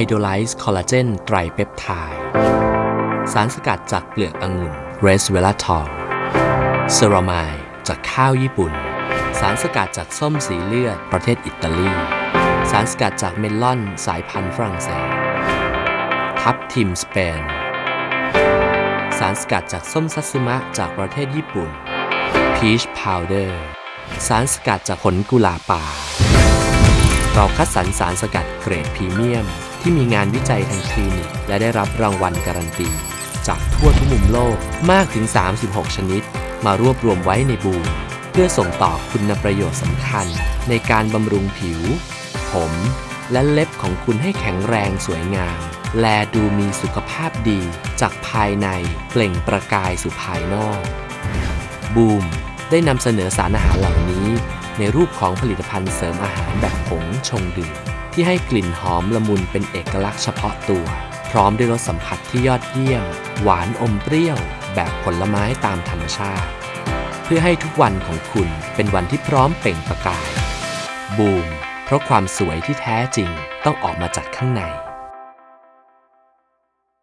ไฮโดรไลซ์คอลลาเจนไตรเปปไทด์สารสกัดจากเปลือกองุ่นเรสเวลาทอลเซรามายจากข้าวญี่ปุ่น สารสกัดจากส้มสีเลือดประเทศอิตาลี สารสกัดจากเมลอนสายพันธุ์ฝรั่งเศส ทับทิมสเปน สารสกัดจากส้มซัตสึมะจากประเทศญี่ปุ่น พีชพาวเดอร์ สารสกัดจากผลกุหลาบป่า เราคัดสรรสารสกัดเกรดพรีเมียม ที่มีงานวิจัยทางคลินิก และได้รับรางวัลการันตี จากทั่วทุกมุมโลกมากถึง 36 ชนิด มารวบรวมไว้ในบูมเพื่อส่งต่อคุณประโยชน์สำคัญ ในการบำรุงผิว ผม และเล็บของคุณให้แข็งแรงสวยงาม แลดูมีสุขภาพดี จากภายในเปล่งประกายสู่ภายนอก บูมได้นำเสนอสารอาหารเหล่านี้ ในรูปของผลิตภัณฑ์เสริมอาหารแบบผงชงดื่ม ที่ให้กลิ่นหอมละมุนเป็นเอกลักษณ์เฉพาะตัว พร้อมด้วยรสสัมผัสที่ยอดเยี่ยม หวานอมเปรี้ยว แบบผลไม้ตามธรรมชาติ เพื่อให้ทุกวันของคุณเป็นวันที่พร้อมเปล่งประกาย บูม เพราะความสวยที่แท้จริงต้องออกมาจากข้างใน